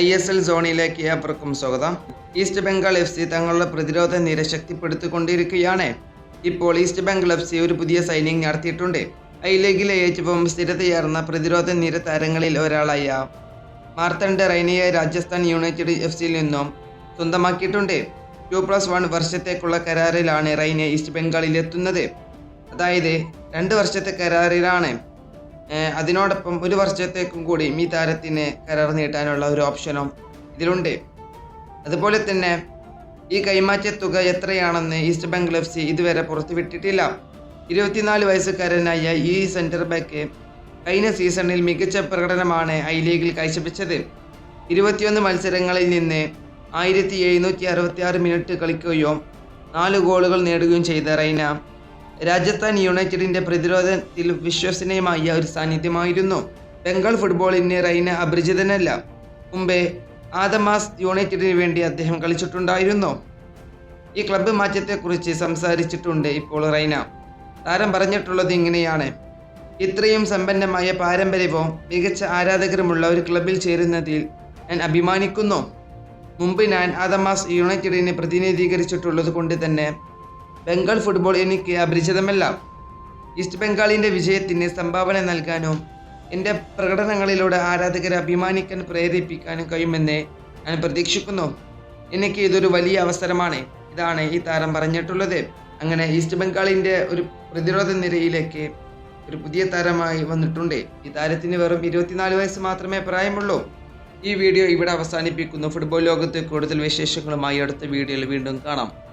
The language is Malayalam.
ഐ എസ് എൽ സോണിലേക്ക് ഏവർക്കും സ്വാഗതം. ഈസ്റ്റ് ബംഗാൾ എഫ് സി തങ്ങളുടെ പ്രതിരോധ നിര ശക്തിപ്പെടുത്തിക്കൊണ്ടിരിക്കുകയാണ്. ഇപ്പോൾ ഈസ്റ്റ് ബംഗാൾ എഫ് സി ഒരു പുതിയ സൈനിങ് നടത്തിയിട്ടുണ്ട്. ഐ ലീഗിലെ ഏറ്റവും സ്ഥിരതയാർന്ന പ്രതിരോധ നിര താരങ്ങളിൽ ഒരാളായ മാർത്തണ്ഡ റൈനയെ രാജസ്ഥാൻ യുണൈറ്റഡ് എഫ് സിയിൽ നിന്നും സ്വന്തമാക്കിയിട്ടുണ്ട്. ടു പ്ലസ് വൺ വർഷത്തേക്കുള്ള കരാറിലാണ് റൈനെ ഈസ്റ്റ് ബംഗാളിൽ എത്തുന്നത് അതായത് രണ്ട് വർഷത്തെ കരാറിലാണ് അതിനോടൊപ്പം ഒരു വർഷത്തേക്കും കൂടി ഈ താരത്തിന് കരാർ നീട്ടാനുള്ള ഒരു ഓപ്ഷനും ഇതിലുണ്ട്. അതുപോലെ തന്നെ ഈ കൈമാറ്റ തുക എത്രയാണെന്ന് ഈസ്റ്റ് ബംഗാൾ എഫ് സി ഇതുവരെ പുറത്തുവിട്ടിട്ടില്ല ഇരുപത്തിനാല് വയസ്സുകാരനായ ഈ സെന്റർ ബാക്ക് കഴിഞ്ഞ സീസണിൽ മികച്ച പ്രകടനമാണ് ഐ ലീഗിൽ കാഴ്ചവെച്ചത്. ഇരുപത്തിയൊന്ന് മത്സരങ്ങളിൽ നിന്ന് ആയിരത്തി എഴുന്നൂറ്റി അറുപത്തി ആറ് മിനിറ്റ് കളിക്കുകയും നാല് ഗോളുകൾ നേടുകയും ചെയ്ത റൈന രാജസ്ഥാൻ യുണൈറ്റഡിന്റെ പ്രതിരോധത്തിൽ വിശ്വസനീയമായ ഒരു സാന്നിധ്യമായിരുന്നു. ബംഗാൾ ഫുട്ബോളിന് റൈന അപരിചിതനല്ല. മുമ്പേ ആദമാസ് യുണൈറ്റഡിന് വേണ്ടി അദ്ദേഹം കളിച്ചിട്ടുണ്ടായിരുന്നു. ഈ ക്ലബ്ബ് മാറ്റത്തെക്കുറിച്ച് സംസാരിച്ചിട്ടുണ്ട് ഇപ്പോൾ റൈന. താരം പറഞ്ഞിട്ടുള്ളത് ഇങ്ങനെയാണ്. ഇത്രയും സമ്പന്നമായ പാരമ്പര്യവും മികച്ച ആരാധകരുമുള്ള ഒരു ക്ലബിൽ ചേരുന്നതിൽ ഞാൻ അഭിമാനിക്കുന്നു. മുമ്പ് ഞാൻ ആദമാസ് യുണൈറ്റഡിനെ പ്രതിനിധീകരിച്ചിട്ടുള്ളത് കൊണ്ട് തന്നെ ബംഗാൾ ഫുട്ബോൾ എനിക്ക് അപരിചിതമല്ല ഈസ്റ്റ് ബംഗാളിന്റെ വിജയത്തിന് സംഭാവന നൽകാനും എന്റെ പ്രകടനങ്ങളിലൂടെ ആരാധകരെ അഭിമാനിക്കാൻ പ്രേരിപ്പിക്കാനും കഴിയുമെന്ന് ഞാൻ പ്രതീക്ഷിക്കുന്നു. എനിക്ക് ഇതൊരു വലിയ അവസരമാണ്. ഇതാണ് ഈ താരം പറഞ്ഞിട്ടുള്ളത്. അങ്ങനെ ഈസ്റ്റ് ബംഗാളിന്റെ ഒരു പ്രതിരോധ നിരയിലേക്ക് ഒരു പുതിയ താരമായി വന്നിട്ടുണ്ട്. ഈ താരത്തിന് വെറും ഇരുപത്തിനാല് വയസ്സ് മാത്രമേ പ്രായമുള്ളൂ. ഈ വീഡിയോ ഇവിടെ അവസാനിപ്പിക്കുന്നു. ഫുട്ബോൾ ലോകത്ത് കൂടുതൽ വിശേഷങ്ങളുമായി അടുത്ത വീഡിയോയിൽ വീണ്ടും കാണാം.